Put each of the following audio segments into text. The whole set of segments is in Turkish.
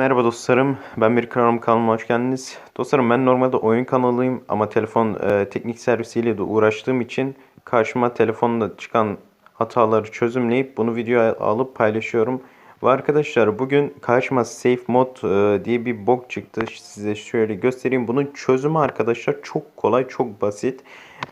Merhaba dostlarım, ben bir kanalım kanalıma hoş geldiniz. Dostlarım ben normalde oyun kanalıyım ama telefon e, teknik servisiyle de uğraştığım için karşıma telefonla çıkan hataları çözümleyip bunu videoya alıp paylaşıyorum. Ve arkadaşlar bugün karşıma Safe Mod e, diye bir bug çıktı. Size şöyle göstereyim. Bunun çözümü arkadaşlar çok kolay, çok basit.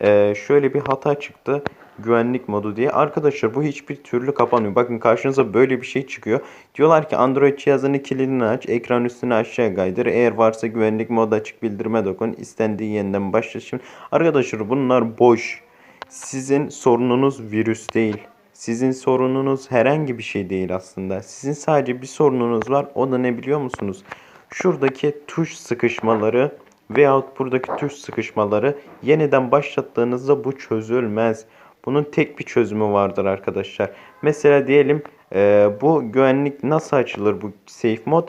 E, şöyle bir hata çıktı güvenlik modu diye. Arkadaşlar bu hiçbir türlü kapanmıyor. Bakın karşınıza böyle bir şey çıkıyor. Diyorlar ki Android cihazını kilidini aç, ekran üstünü aşağı kaydır. Eğer varsa güvenlik modu açık bildirime dokun. İstendiği yeniden başla. Şimdi arkadaşlar bunlar boş. Sizin sorununuz virüs değil. Sizin sorununuz herhangi bir şey değil aslında. Sizin sadece bir sorununuz var. O da ne biliyor musunuz? Şuradaki tuş sıkışmaları veyahut buradaki tuş sıkışmaları yeniden başlattığınızda bu çözülmez. Bunun tek bir çözümü vardır arkadaşlar. Mesela diyelim e, bu güvenlik nasıl açılır bu safe mod?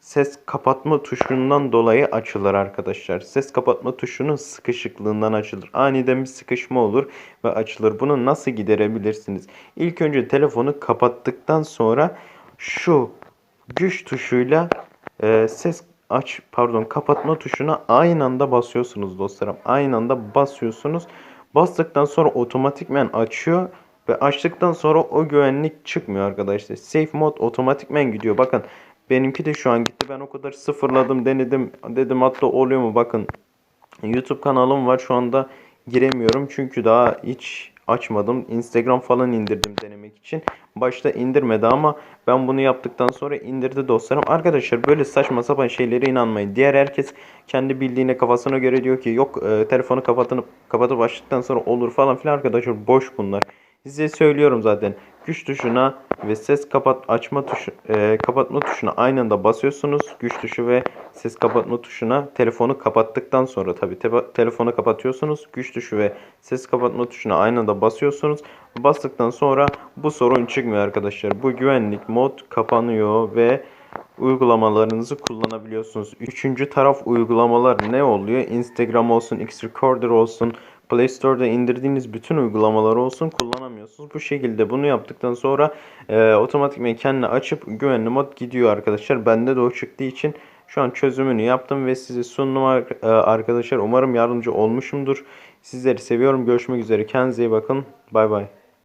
Ses kapatma tuşundan dolayı açılır arkadaşlar. Ses kapatma tuşunun sıkışıklığından açılır. Aniden bir sıkışma olur ve açılır. Bunu nasıl giderebilirsiniz? İlk önce telefonu kapattıktan sonra şu güç tuşuyla e, ses aç pardon kapatma tuşuna aynı anda basıyorsunuz dostlarım. Aynı anda basıyorsunuz. Bastıktan sonra otomatikmen açıyor ve açtıktan sonra o güvenlik çıkmıyor arkadaşlar. Safe mod otomatikmen gidiyor. Bakın benimki de şu an gitti. Ben o kadar sıfırladım denedim. Dedim hatta oluyor mu bakın. YouTube kanalım var şu anda giremiyorum. Çünkü daha hiç açmadım. Instagram falan indirdim denemek için. Başta indirmedi ama ben bunu yaptıktan sonra indirdi dostlarım. Arkadaşlar böyle saçma sapan şeylere inanmayın. Diğer herkes kendi bildiğine kafasına göre diyor ki yok e, telefonu kapatıp kapatıp açtıktan sonra olur falan filan arkadaşlar boş bunlar. Size söylüyorum zaten. Güç tuşuna ve ses kapat açma tuşu e, kapatma tuşuna aynı anda basıyorsunuz. Güç tuşu ve ses kapatma tuşuna telefonu kapattıktan sonra tabi te telefonu kapatıyorsunuz. Güç tuşu ve ses kapatma tuşuna aynı anda basıyorsunuz. Bastıktan sonra bu sorun çıkmıyor arkadaşlar. Bu güvenlik mod kapanıyor ve uygulamalarınızı kullanabiliyorsunuz. Üçüncü taraf uygulamalar ne oluyor? Instagram olsun, X-Recorder olsun, Play Store'da indirdiğiniz bütün uygulamalar olsun kullanamıyorsunuz. Bu şekilde bunu yaptıktan sonra e, otomatikman kendini açıp güvenli mod gidiyor arkadaşlar. Bende de o çıktığı için şu an çözümünü yaptım ve size sundum e, arkadaşlar. Umarım yardımcı olmuşumdur. Sizleri seviyorum. Görüşmek üzere. Kendinize iyi bakın. Bay bay.